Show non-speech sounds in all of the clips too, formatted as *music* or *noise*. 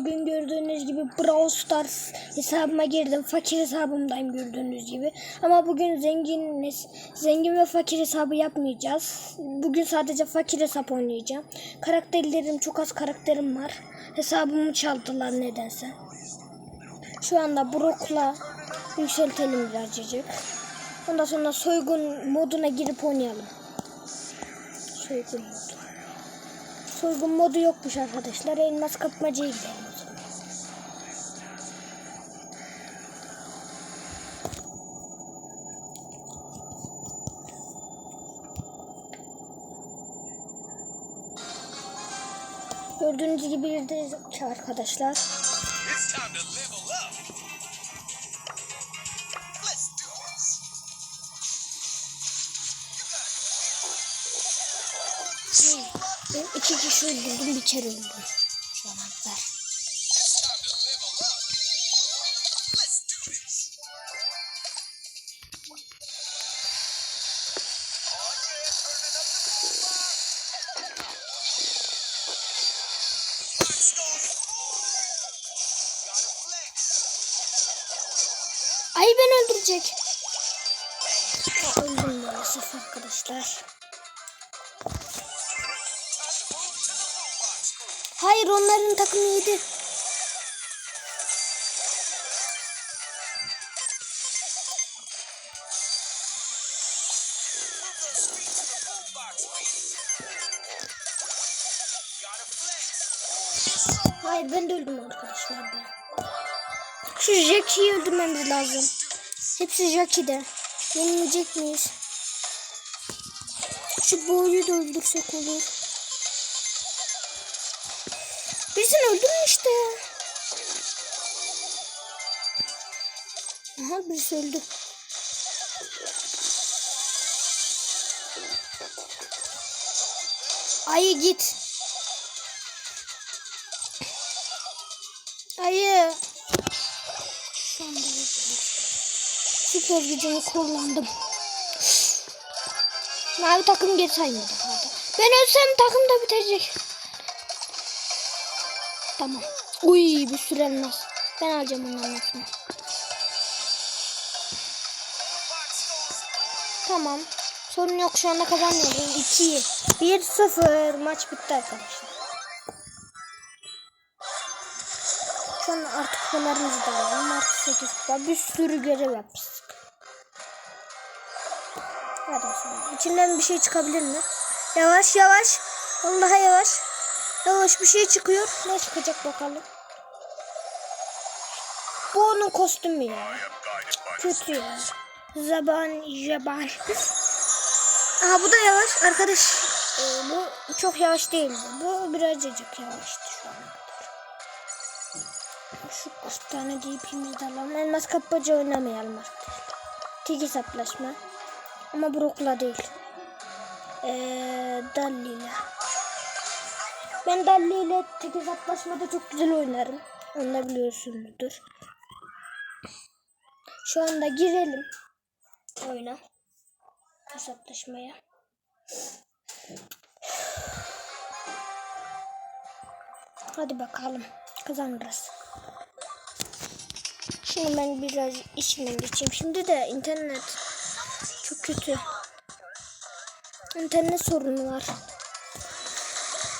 bugün gördüğünüz gibi Brawl Stars hesabıma girdim. Fakir hesabımdayım gördüğünüz gibi. Ama bugün zengin zengin ve fakir hesabı yapmayacağız. Bugün sadece fakir hesap oynayacağım. Karakterlerim çok az karakterim var. Hesabımı çaldılar nedense. Şu anda Brock'la yükseltelim birazcık. Ondan sonra soygun moduna girip oynayalım. Soygun modu. Soygun modu yokmuş arkadaşlar. Elmas kapmacaya gidelim Gördüğünüz gibi arkadaşlar. Let's do this. Ben iki kişi öldürdüm bir kere öldüm. Öldürecek. Öldüm maalesef arkadaşlar. Hayır onların takımı yedi. Hayır ben de öldüm arkadaşlar ben. Şu Jackie'yi öldürmemiz lazım. Hepsi Jackie'de. Yenilecek miyiz? Şu boyu da öldürsek olur. Birisini öldürün işte. Aha birisi öldü. Ayı git. Ayı. Süper gücümü kullandım. Mavi takım geri saymadı. Ben ölsem takım da bitecek. Tamam. Uy bir sürü elmas. Ben alacağım onların hepsini. Tamam. Sorun yok şu anda kazanmıyoruz. 2 1-0 maç bitti arkadaşlar. Şu an artık kupalarımızı da alalım. Artık 8 kupa. Bir sürü görev yapmıştık. İçinden bir şey çıkabilir mi? Yavaş yavaş. Vallahi yavaş. Yavaş bir şey çıkıyor. Ne çıkacak bakalım. Bu onun kostümü ya. Kötü ya. Zaban jaban. Aha bu da yavaş. Arkadaş e, bu çok yavaş değildi. Bu birazcık yavaştı şu kadar. Şu kuş tane DP'mizi de alalım. Elmas kapmaca oynamayalım arkadaşlar. Tek hesaplaşma. Ama Brock'la değil. Eee Dalli'yle. Ben Dalli ile tek hesaplaşmada çok güzel oynarım. Onu da biliyorsunuzdur. Şu anda girelim oyuna. Hesaplaşmaya. Hadi bakalım. Kazanırız. Şimdi ben biraz işimden geçeyim. Şimdi de internet çok kötü. İnternet sorunu var.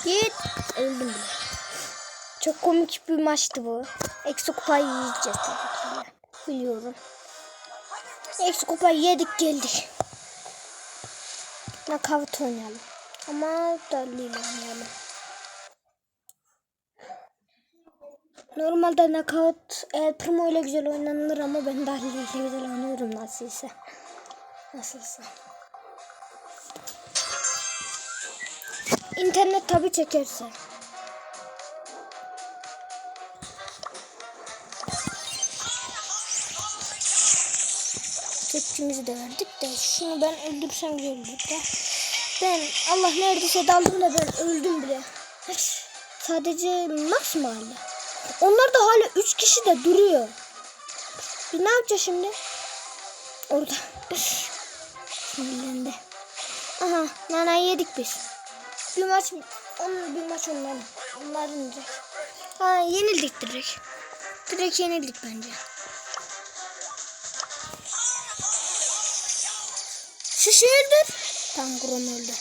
Git. Öldüm. Çok komik bir maçtı bu. Eksi kupayı yiyeceğiz tabii ki. Biliyorum. Eksi kupayı yedik geldik. Nakavt oynayalım. Ama Dalli'yle oynayalım. Normalde knockout El Primo ile güzel oynanılır ama ben Dalli ile güzel oynuyorum nasılsa. Nasılsa. İnternet tabi çekerse. Tepkimizi de verdik de şunu ben öldürsem güzel olur. Ben Allah neredeyse daldım da ben öldüm bile. Sadece Max mı? Onlar da hala 3 kişi de duruyor. Biz ne yapacağız şimdi? Orada. Sinirlendi. Aha nana yedik biz. Bir maç onun bir maç onların. Onların da. Ha yenildik direkt. Direkt yenildik bence. Şu şey öldür. Tam Grom öldü.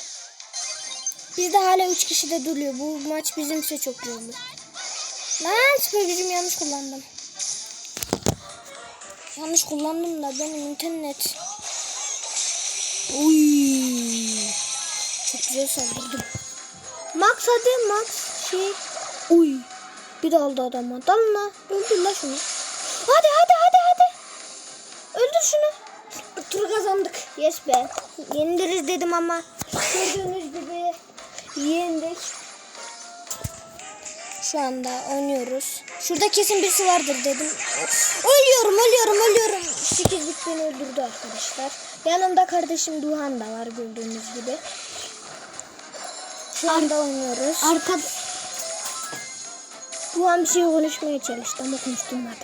Bizde hala 3 kişi de duruyor. Bu maç bizimse çok iyi olur. Lan süper gücümü yanlış kullandım. Yanlış kullandım da benim internet. Uy. Çok güzel saldırdım. Max hadi Max. Şey. Uy. Bir aldı adamı. Dalma. Öldür la şunu. Hadi hadi hadi hadi. Öldür şunu. Turu kazandık. Yes be. Yeniliriz dedim ama gördüğünüz gibi yendik. Şu anda oynuyoruz. Şurada kesin birisi vardır dedim. Ölüyorum, ölüyorum, ölüyorum. Sekizlik beni öldürdü arkadaşlar. Yanımda kardeşim Duhan da var gördüğünüz gibi. Şu anda oynuyoruz. Arka Duhan bir şey konuşmaya çalıştı ama konuşturmadı.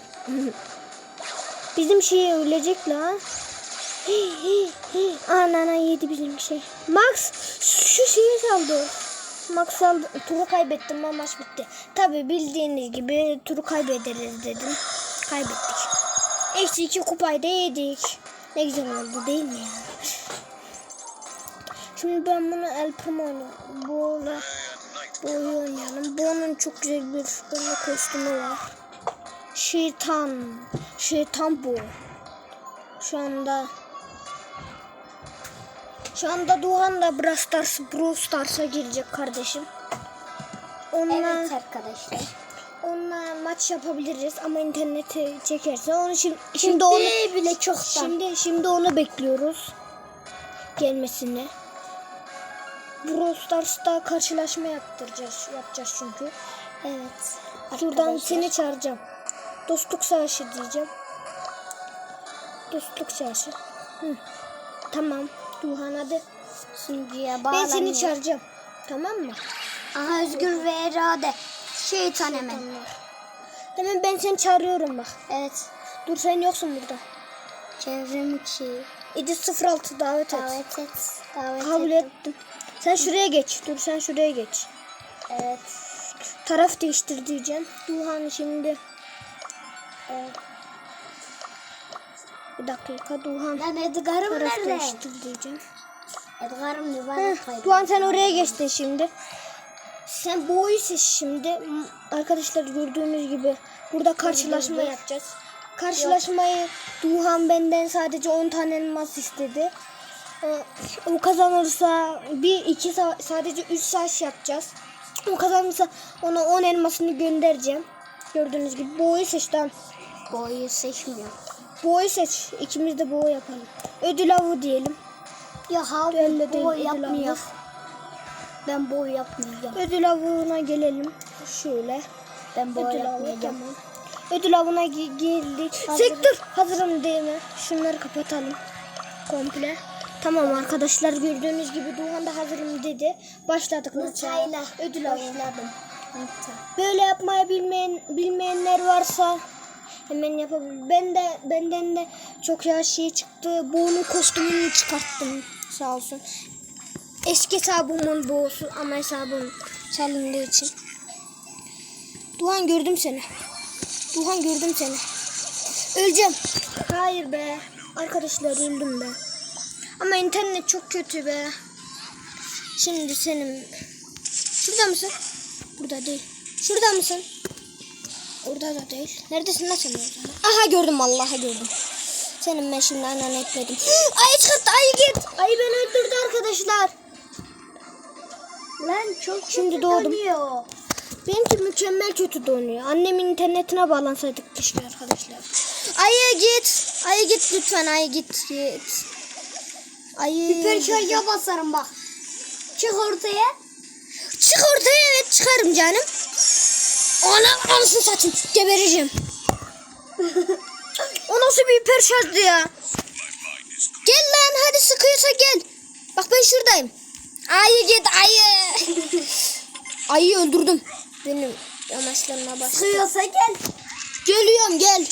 Bizim şey ölecek la. Anana yedi bizim şey. Max şu şeyi saldı. Max saldı. Turu kaybettim ama maç bitti. Tabi bildiğiniz gibi turu kaybederiz dedim. Kaybettik. Eksi iki kupayı da yedik. Ne güzel oldu değil mi ya? Şimdi ben bunu El Primo oynuyorum. Bu oyunu oynayalım. Bu'nun çok güzel bir böyle kostümü var. Şeytan. Şeytan bu. Şu anda şu anda Doğan da Brawl Stars, Brawl Stars'a girecek kardeşim. Onunla, evet arkadaşlar. Maç yapabiliriz ama interneti çekerse onu şimdi, şimdi onu bile çoktan. Şimdi şimdi onu bekliyoruz. Gelmesini. Brawl Stars'ta karşılaşma yaptıracağız. Yapacağız çünkü. Evet. Arkadaşlar. seni çağıracağım. Dostluk savaşı diyeceğim. Dostluk savaşı. Hı. Tamam. Duhan hadi. Sunucuya Ben bağlanıyor. seni çağıracağım. Tamam mı? Aha Özgür ve Erade. Şeytan hemen. Hemen ben seni çağırıyorum bak. Evet. Dur sen yoksun burada. Çevrim içi. İdis 06 davet et. Davet et. Davet Kabul ettim. ettim. Sen şuraya geç. Dur sen şuraya geç. Evet. Taraf değiştir diyeceğim. Duhan şimdi. evet. Bir dakika Duhan. Lan Edgar'ım Taraf nerede? değiştir diyeceğim. Edgar'ım yuvarlak kaydı. Duhan sen oraya geçtin şimdi. Sen boyu seç şimdi. Arkadaşlar gördüğünüz gibi burada karşılaşma yapacağız. Karşılaşmayı Duhan benden sadece 10 tane elmas istedi. Ee, O kazanırsa bir iki sa- sadece 3 saat yapacağız. O kazanırsa ona 10 elmasını göndereceğim. Gördüğünüz gibi boyu seç tamam. Boyu seçmiyor. Boyu seç. İkimiz de boy yapalım. Ödül avı diyelim. Ya abi ödül yapmıyor. almaz. Ben boy yapmayacağım. Ödül avına gelelim. Şöyle. Ben boy Ödül avı yapmayacağım. tamam. Ödül avına gi- girdik. Hazırım. Sektör. Hazırım değil mi? Şunları kapatalım. Komple. Tamam arkadaşlar gördüğünüz gibi Doğan da hazırım dedi. Başladık maça. Çayla Ödül avı. başladım. Böyle yapmayı bilmeyen bilmeyenler varsa hemen yapabilir. Ben de benden de çok yavaş şey çıktı. Boğunun kostümünü çıkarttım. Sağ olsun. Eski hesabımın boğusu ama hesabım çalındığı için. Duhan gördüm seni. Duhan gördüm seni. Öleceğim. Hayır be. Arkadaşlar öldüm be. Ama internet çok kötü be. Şimdi senin... Şurada mısın? Burada değil. Şurada mısın? Orada da değil. Neredesin lan sen orada? Aha gördüm vallahi gördüm. Senin ben şimdi anan etmedim. *gasps* Ayı çıkarttı ayı git. Ayı beni öldürdü arkadaşlar. Lan çok Şimdi doğdum. dönüyor. Benimki mükemmel kötü donuyor. Annemin internetine bağlansaydık keşke arkadaşlar. Ayı git. Ayı git lütfen ayı git. git. Ayı. Hiperşarja basarım bak. Çık ortaya. Çık ortaya evet çıkarım canım. Ana anasını satayım gebereceğim. *laughs* o nasıl bir hiper şarjdı ya? Gel lan hadi sıkıyorsa gel. Bak ben şuradayım. Ayı git ayı. *laughs* Ayı öldürdüm. Benim yamaçlarına bastı. Sığıyorsa gel. Geliyorum gel.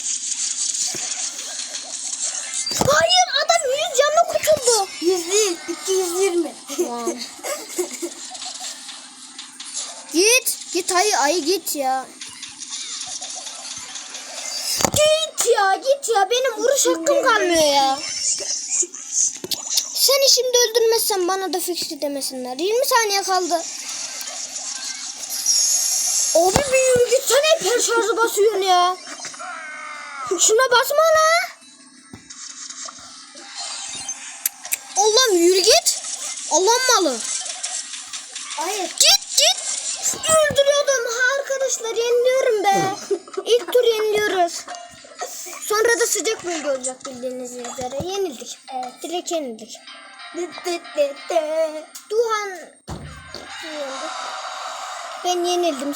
Hayır adam yüz canlı kurtuldu. Yüz değil. iki yüz yirmi. Tamam. *laughs* git. Git ayı ayı git ya. Git ya git ya. Benim vuruş hakkım kalmıyor ya. Seni şimdi öldürmezsem bana da fixi demesinler. 20 saniye kaldı. Abi bir yürü gitsene hiper şarjı basıyorsun ya. Şuna basma la. Allah'ım yürü git. Allah'ım malı. Olacak bildiğiniz üzere. Yenildik. Evet. Direkt yenildik. Duhan yenildik. Ben yenildim.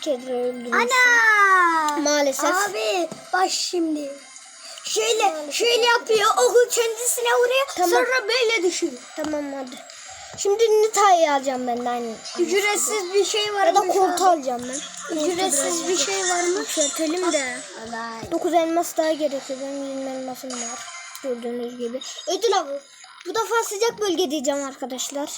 Kere öldüm. Ana. Maalesef. Abi bak şimdi. Şöyle şöyle yapıyor. Oku kendisine vuruyor. Tamam. Sonra böyle düşüyor. Tamam hadi. Şimdi Nita'yı alacağım ben de aynı. Ücretsiz bir şey var Ya da mı? koltuğu alacağım ben. Ücretsiz bir şey var mı? Yükseltelim de. Vallahi. 9 elmas daha gerekiyor. Benim 20 elmasım var. Gördüğünüz gibi. Ödül avı. Bu defa sıcak bölge diyeceğim arkadaşlar.